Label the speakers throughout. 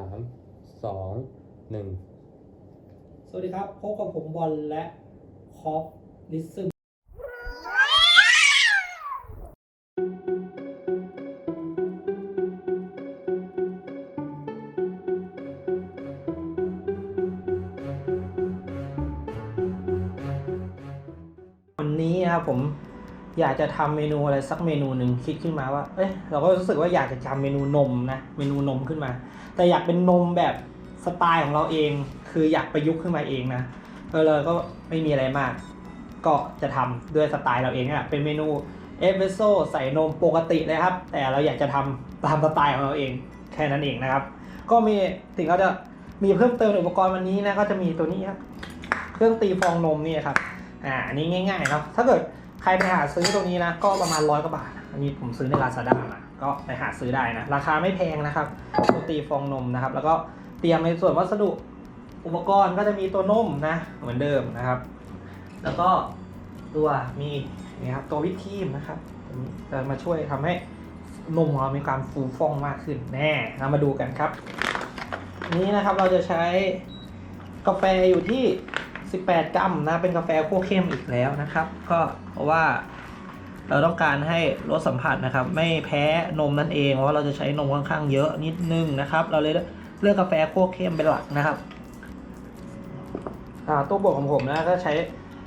Speaker 1: ามสองหนึ่ง
Speaker 2: สวัสดีครับ พบกับผมบอลและคอฟลิซึมวันนี้นะครับผม อยากจะทำเมนูอะไรสักเมนูหนึ่งคิดขึ้นมาว่า เอ้ยเราก็รู้สึกว่าอยากจะทำเมนูนมนะ เมนูนมขึ้นมา แต่อยากเป็นนมแบบสไตล์ของเราเอง คืออยากประยุกต์ขึ้นมาเองนะ เออเลยก็ไม่มีอะไรมาก ก็จะทำด้วยสไตล์เราเองอะเป็นเมนูเอสเปรสโซ่ใส่นมปกติเลยครับ แต่เราอยากจะทำตามสไตล์ของเราเอง แค่นั้นเองนะครับ ก็มีสิ่งเราจะมีเพิ่มเติมอุปกรณ์วันนี้นะ ก็จะมีตัวนี้ครับ เครื่องตีฟองนมนี่ครับ อ่า อันนี้ง่ายๆเนาะ ถ้าเกิด ใครไปหาซื้อตรงนี้นะก็ประมาณร้อยกว่าบาท อันนี้ผมซื้อในลาซาด้ามาก็ไปหาซื้อได้นะ ราคาไม่แพงนะครับตัวตีฟองนมนะครับ แล้วก็เตรียมในส่วนวัสดุอุปกรณ์ก็จะมีตัวนมนะเหมือนเดิมนะครับ แล้วก็ตัวมีนี่ครับตัววิปครีมนะครับจะมาช่วยทำให้นมของเรามีความฟูฟ่องมากขึ้นแน่เรามาดูกันครับ นี้นะครับเราจะใช้กาแฟอยู่ที่ 18 กรัมนะ เป็นกาแฟคั่วเข้มอีกแล้วนะครับ ก็เพราะว่าเราต้องการให้รสสัมผัสนะครับ ไม่แพ้นมนั่นเองเพราะาเราจะใช้นมค่อนข้างเยอะนิดนึงนะครับ เราเลยเลือกกาแฟคั่วเข้มเป็นหลักนะครับตัวบวกของผมนะก็ใช้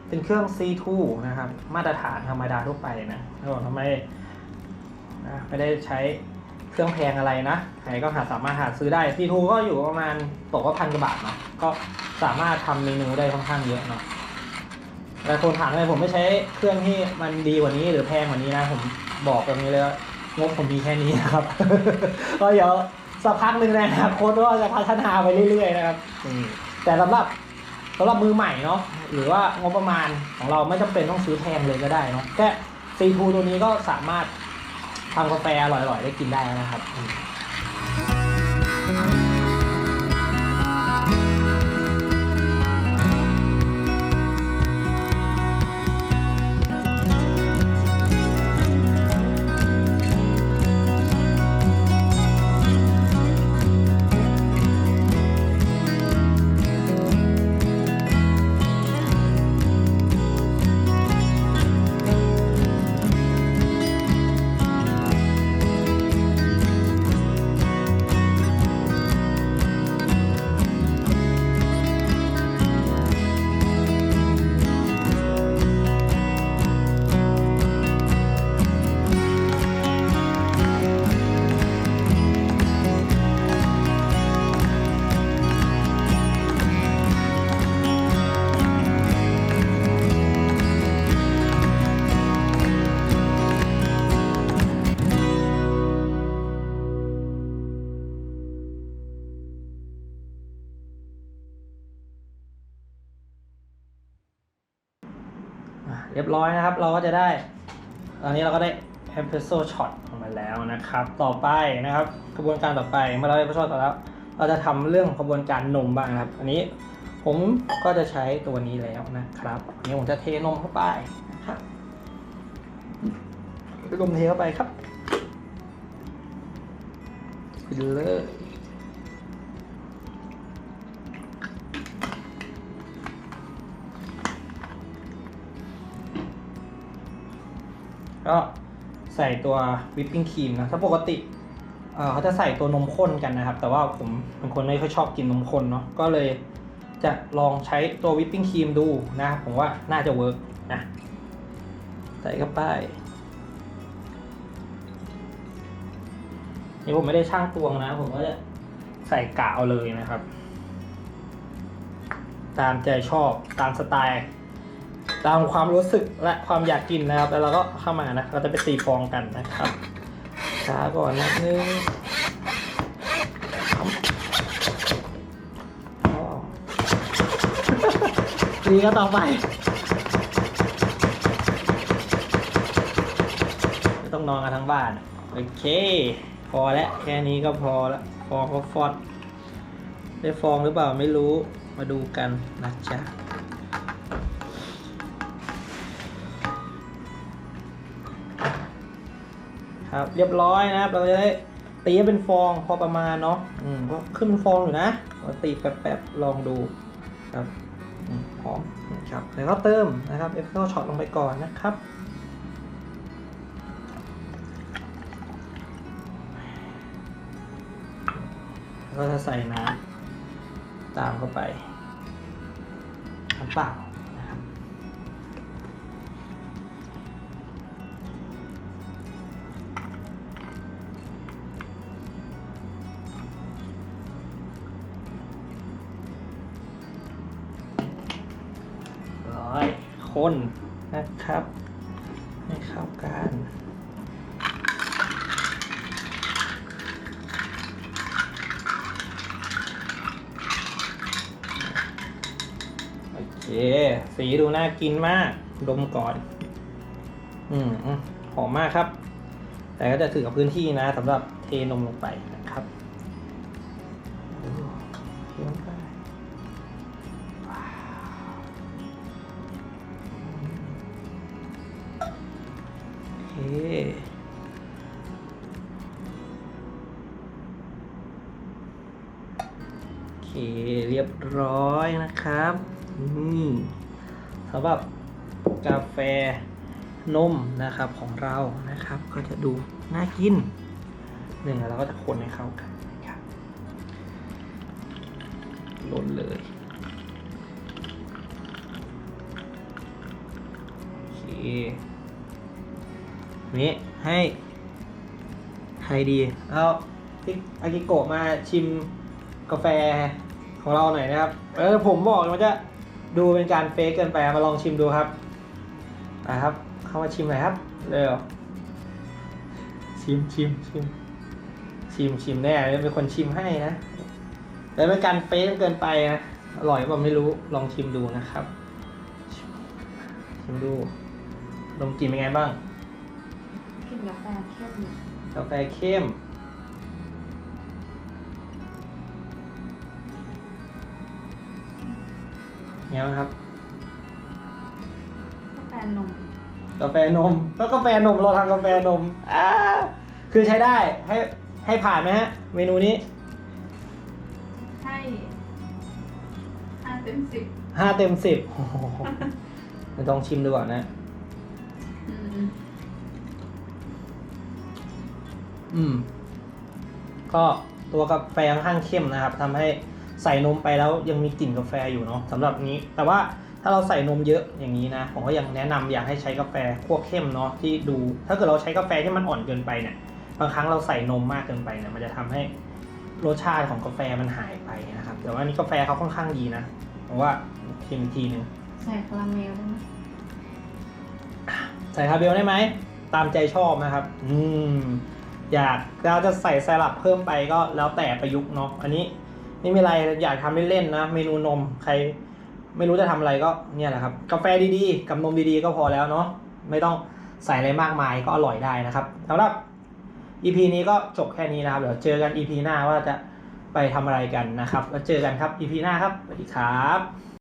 Speaker 2: เป็นเครื่อง C2 นะครับ มาตรฐานธรรมดาทั่วไปนะแล้วทำไมนะไม่ได้ใช้ เครื่องแพงอะไรนะใครก็หาสามารถหาซื้อได้ C2 ก็อยู่ประมาณตกก็พันกว่าบาทเนาะก็สามารถทำเมนูได้ค่อนข้างเยอะเนาะแต่คนถามเลยผมไม่ใช้เครื่องที่มันดีกว่านี้หรือแพงกว่านี้นะ ผมบอกตรงนี้เลยว่างบผมมีแค่นี้นะครับก็เดี๋ยวสักพักหนึ่งในอนาคตก็จะพัฒนาไปเรื่อยๆนะครับแต่สำหรับสำหรับมือใหม่เนาะหรือว่างบประมาณของเราไม่จำเป็นต้องซื้อแพงเลยก็ได้เนาะแค่ซีทูตัวนี้ก็สามารถ ทำกาแฟอร่อยๆได้กินได้แล้วนะครับ เรียบร้อยนะครับ เราก็จะได้ ตอนนี้เราก็ได้ espresso shot ออกมาแล้วนะครับ ต่อไปนะครับกระบวนการต่อไปเมื่อเราได้ espresso shot แล้ว เราจะทำเรื่องกระบวนการนมบ้างนะครับ อันนี้ผมก็จะใช้ตัวนี้แล้วนะครับอันนี้ผมจะเทนมเข้าไปนะครับนมเทเข้าไปครับไปเลย ก็ใส่ตัววิปปิ้งครีมนะถ้าปกติเขาจะใส่ตัวนมข้นกันนะครับ แต่ว่าผมเป็นคนไม่ค่อยชอบกินนมข้นเนาะก็เลยจะลองใช้ตัววิปปิ้งครีมดูนะผมว่าน่าจะเวิร์กนะใส่เข้าไปนี่ผมไม่ได้ช่างตวงนะ ผมก็จะใส่กะเอาเลยนะครับ ตามใจชอบตามสไตล์ ตามความรู้สึกและความอยากกินนะครับ แล้วเราก็เข้ามานะ เราจะไปตีฟองกันนะครับ ช้าก่อนนะนึงอ๋อดีก็ต่อไป ต้องนอนกันทั้งบ้าน โอเค พอแล้วแค่นี้ก็พอแล้วฟองก็ฟอด ได้ฟองหรือเปล่าไม่รู้ มาดูกันนะจ๊ะ ครับ เรียบร้อยนะครับ เราจะได้ตีให้เป็นฟองพอประมาณเนาะอืมก็ขึ้นเป็นฟองอยู่นะตีแป๊บๆลองดูครับพร้อมนะครับแล้วก็เติมนะครับเอฟเฟลช็อตลงไปก่อนนะครับแล้วก็จะใส่น้ำตามเข้าไปน้ำเปล่า คนนะครับให้เข้ากันโอเคสีดูน่ากินมาก ดมก่อน อืมหอมมากครับ แต่ก็จะถือกับพื้นที่นะสำหรับเทนมลงไป โอเคโอเค เรียบร้อยนะครับอืมสำหรับกาแฟนมนะครับของเรานะครับ ก็จะดูน่ากินหนึ่งแล้วเราก็จะคนให้เข้ากันนะครับล้นเลยโอเค นี้ให้ใครดีเอาพี่อากิโกะมาชิมกาแฟของเราหน่อยนะครับ เออผมบอกมันจะดูเป็นการเฟกเกินไปมาลองชิมดูครับนะครับ เข้ามาชิมหน่อยครับ เร็วชิมชิมชิมชิมชิมแน่เป็นคนชิมให้นะแต่เป็นการเฟกเกินไปนะอร่อยเปล่าไม่รู้ลองชิมดูนะครับชิมดูลมกลินเป็นไงบ้าง
Speaker 3: กลินกาแฟเข้ม
Speaker 2: กาแฟเข้ม เงี้ยครับ
Speaker 3: กาแฟนม
Speaker 2: กาแฟนม ก็กาแฟนมเราทำกาแฟนมอ่าคือใช้ได้ให้ให้ผ่านไหมฮะ เมนูนี้
Speaker 3: ให้ห้าเต็มสิบ
Speaker 2: ห้าเต็มสิบโอ้โหไม่ต้องชิมดูก่อนนะ อืม ก็ตัวกาแฟค่อนข้างเข้มนะครับทำให้ใส่นมไปแล้วยังมีกลิ่นกาแฟอยู่เนาะสำหรับนี้ แต่ว่าถ้าเราใส่นมเยอะอย่างนี้นะ ผมก็ยังแนะนำอยากให้ใช้กาแฟคั่วเข้มเนาะที่ดู ถ้าเกิดเราใช้กาแฟที่มันอ่อนเกินไปเนี่ย บางครั้งเราใส่นมมากเกินไปเนี่ยมันจะทำให้รสชาติของกาแฟมันหายไปนะครับ แต่ว่าอันนี้กาแฟเขาค่อนข้างดีนะเพราะว่าชิมอีกทีหนึ่ง
Speaker 3: ใส่คาราเมลได้ไหม
Speaker 2: ใส่คาราเมลได้ไหมตามใจชอบนะครับ อืม อยากเราจะใส่ไซรัปเพิ่มไปก็แล้วแต่ประยุกต์เนาะอันนี้ไม่มีอะไรอยากทำเล่นๆนะ เมนูนมใคร ไม่รู้จะทำอะไรก็เนี่ยแหละครับ กาแฟดีๆ กับนมดีๆ ก็พอแล้วเนาะไม่ต้องใส่อะไรมากมายก็อร่อยได้นะครับสำหรับ EP นี้ก็จบแค่นี้นะครับ เดี๋ยวเจอกัน EP หน้าว่าจะไปทำอะไรกันนะครับ แล้วเจอกันครับ EP หน้าครับ สวัสดีครับ